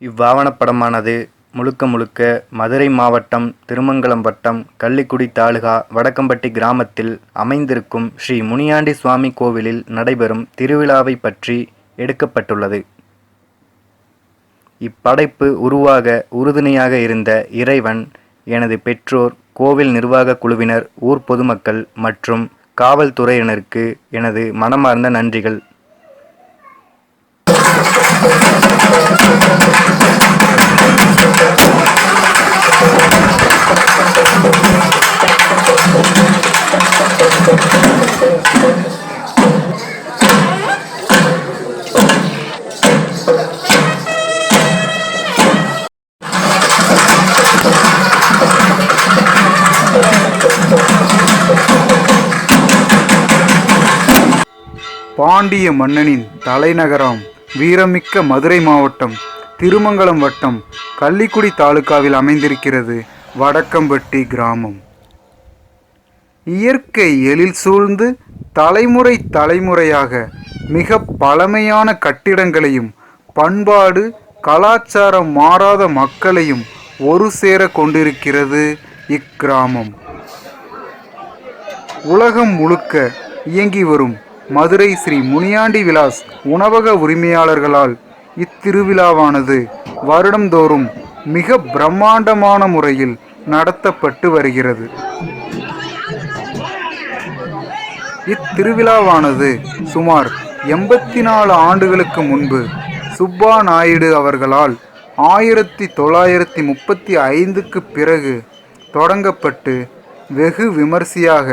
இவ்வாவணப்படமானது முழுக்க முழுக்க மதுரை மாவட்டம் திருமங்கலம் வட்டம் கள்ளிக்குடி தாலுகா வடக்கம்பட்டி கிராமத்தில் அமைந்திருக்கும் ஸ்ரீ முனியாண்டி சுவாமி கோவிலில் நடைபெறும் திருவிழாவைப் பற்றி எடுக்கப்பட்டுள்ளது. இப்படைப்பு உருவாக உறுதுணையாக இருந்த இறைவன் எனது பெற்றோர் கோவில் நிர்வாகக் குழுவினர் ஊர் பொதுமக்கள் மற்றும் காவல்துறையினருக்கு எனது மனமார்ந்த நன்றிகள். பாண்டிய மன்னனின் தலைநகரம் வீரமிக்க மதுரை மாவட்டம் திருமங்கலம் வட்டம் கள்ளிக்குடி தாலுகாவில் அமைந்திருக்கிறது வடக்கம்பட்டி கிராமம். இயற்கை எழில் சூழ்ந்து தலைமுறை தலைமுறையாக மிக பழமையான கட்டிடங்களையும் பண்பாடு கலாச்சாரம் மாறாத மக்களையும் ஒரு சேர கொண்டிருக்கிறது இக்கிராமம். உலகம் முழுக்க இயங்கி வரும் மதுரை ஸ்ரீ முனியாண்டி விலாஸ் உணவக உரிமையாளர்களால் இத்திருவிழாவானது வருடந்தோறும் மிக பிரம்மாண்டமான முறையில் நடத்தப்பட்டு வருகிறது. இத்திருவிழாவானது சுமார் எண்பத்தி நாலு ஆண்டுகளுக்கு முன்பு சுப்பா நாயுடு அவர்களால் ஆயிரத்தி தொள்ளாயிரத்தி முப்பத்தி ஐந்துக்கு பிறகு தொடங்கப்பட்டு வெகு விமர்சையாக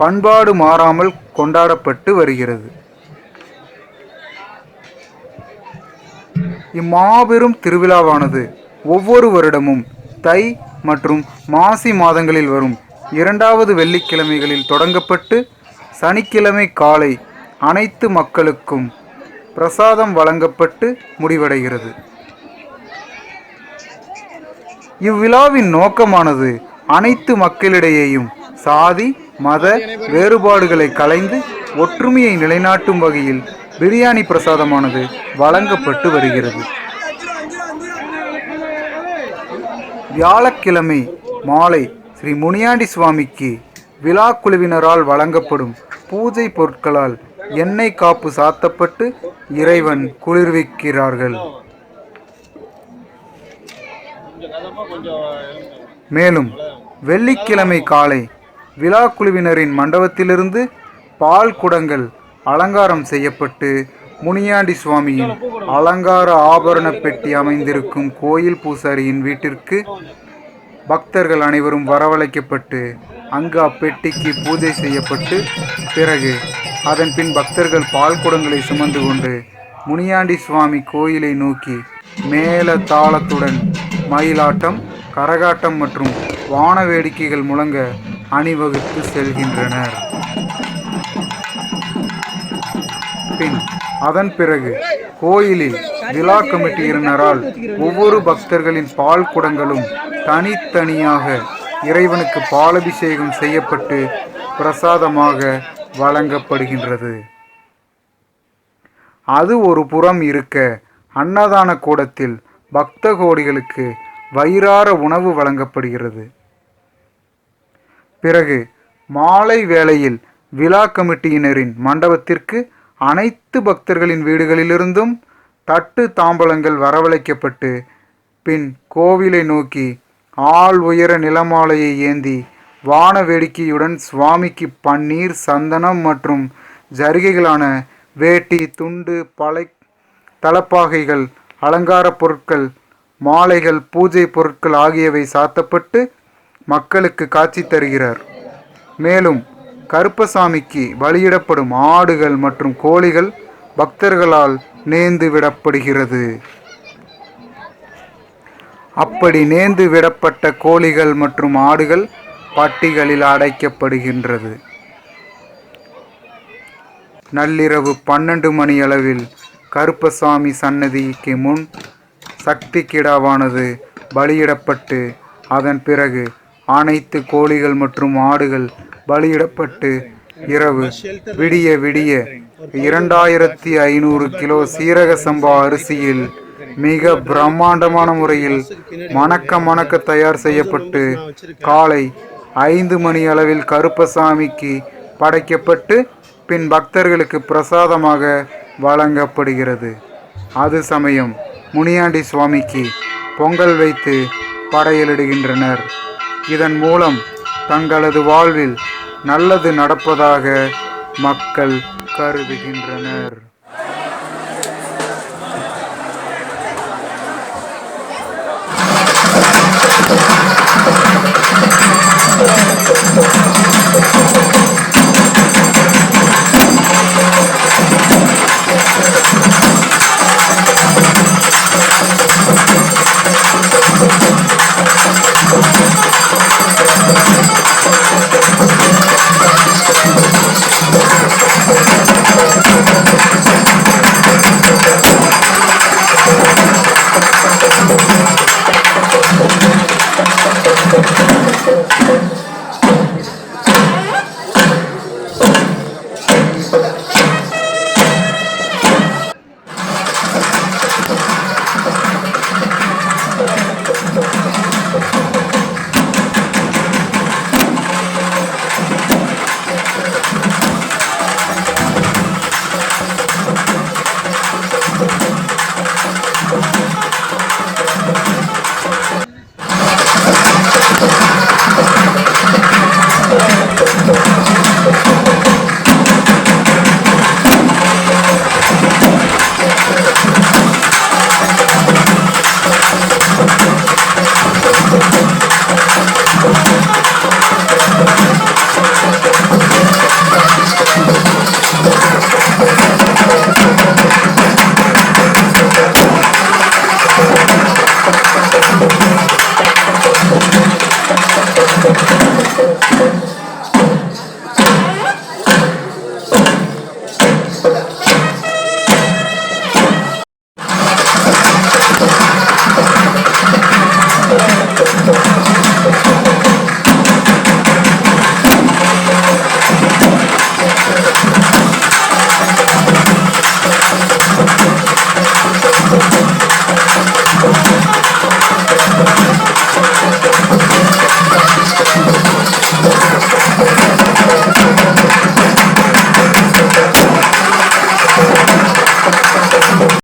பண்பாடு மாறாமல் கொண்டாடப்பட்டு வருகிறது. இம்மாபெரும் திருவிழாவானது ஒவ்வொரு வருடமும் தை மற்றும் மாசி மாதங்களில் வரும் இரண்டாவது வெள்ளிக்கிழமைகளில் தொடங்கப்பட்டு சனிக்கிழமை காலை அனைத்து மக்களுக்கும் பிரசாதம் வழங்கப்பட்டு முடிவடைகிறது. இவ்விழாவின் நோக்கமானது அனைத்து மக்களிடையேயும் சாதி மத வேறுபாடுகளை கலைந்து ஒற்றுமையை நிலைநாட்டும் வகையில் பிரியாணி பிரசாதமானது வழங்கப்பட்டு வருகிறது. வியாழக்கிழமை மாலை ஸ்ரீ முனியாண்டி சுவாமிக்கு விழா குழுவினரால் வழங்கப்படும் பூஜை பொருட்களால் எண்ணெய் காப்பு சாத்தப்பட்டு இறைவன் குளிர்விக்கிறார்கள். மேலும் வெள்ளிக்கிழமை காலை விழா குழுவினரின் மண்டபத்திலிருந்து பால் குடங்கள் அலங்காரம் செய்யப்பட்டு முனியாண்டி சுவாமியின் அலங்கார ஆபரண பெட்டி அமைந்திருக்கும் கோயில் பூசாரியின் வீட்டிற்கு பக்தர்கள் அனைவரும் வரவழைக்கப்பட்டு அங்கு அப்பெட்டிக்கு பூஜை செய்யப்பட்டு பிறகு அதன் பின் பக்தர்கள் பால் குடங்களை சுமந்து கொண்டு முனியாண்டி சுவாமி கோயிலை நோக்கி மேல தாளத்துடன் மயிலாட்டம் கரகாட்டம் மற்றும் வான வேடிக்கைகள் முழங்க அணிவகுத்து செல்கின்றனர். பின் அதன் பிறகு கோயிலில் விழா கமிட்டியினரால் ஒவ்வொரு பக்தர்களின் பால் குடங்களும் தனித்தனியாக இறைவனுக்கு பாலபிஷேகம் செய்யப்பட்டு பிரசாதமாக வழங்கப்படுகின்றது. அது ஒரு புறம் இருக்க அன்னதான கூடத்தில் பக்த கோடிகளுக்கு வயிறார உணவு வழங்கப்படுகிறது. பிறகு மாலை வேளையில் விழா கமிட்டியினரின் மண்டபத்திற்கு அனைத்து பக்தர்களின் வீடுகளிலிருந்தும் தட்டு தாம்பலங்கள் வரவழைக்கப்பட்டு பின் கோவிலை நோக்கி ஆள் உயர நிலமாலையை ஏந்தி வான வேடிக்கையுடன் சுவாமிக்கு பன்னீர் சந்தனம் மற்றும் ஜரிகைகளான வேட்டி துண்டு பலை தலப்பாகைகள் அலங்கார பொருட்கள் மாலைகள் பூஜை பொருட்கள் ஆகியவை சாத்தப்பட்டு மக்களுக்கு காட்சி தருகிறார். மேலும் கருப்பசாமிக்கு பலியிடப்படும் ஆடுகள் மற்றும் கோழிகள் பக்தர்களால் நேர்ந்து விடப்படுகிறது. அப்படி நேந்து விடப்பட்ட கோழிகள் மற்றும் ஆடுகள் பட்டிகளில் அடைக்கப்படுகின்றது. நள்ளிரவு பன்னெண்டு மணி அளவில் கருப்பசாமி சன்னதிக்கு முன் சக்தி கிடாவானது பலியிடப்பட்டு அதன் பிறகு அனைத்து கோழிகள் மற்றும் ஆடுகள் பலியிடப்பட்டு இரவு விடிய விடிய இரண்டாயிரத்தி ஐநூறு கிலோ சீரக சம்பா அரிசியில் மிக பிரம்மாண்டமான முறையில் மணக்க மணக்க தயார் செய்யப்பட்டு காலை ஐந்து மணி அளவில் கருப்பசாமிக்கு படைக்கப்பட்டு பின் பக்தர்களுக்கு பிரசாதமாக வழங்கப்படுகிறது. அது சமயம் முனியாண்டி சுவாமிக்கு பொங்கல் வைத்து படையலிடுகின்றனர். இதன் மூலம் தங்களது வாழ்வில் நல்லது நடப்பதாக மக்கள் கருதுகின்றனர்.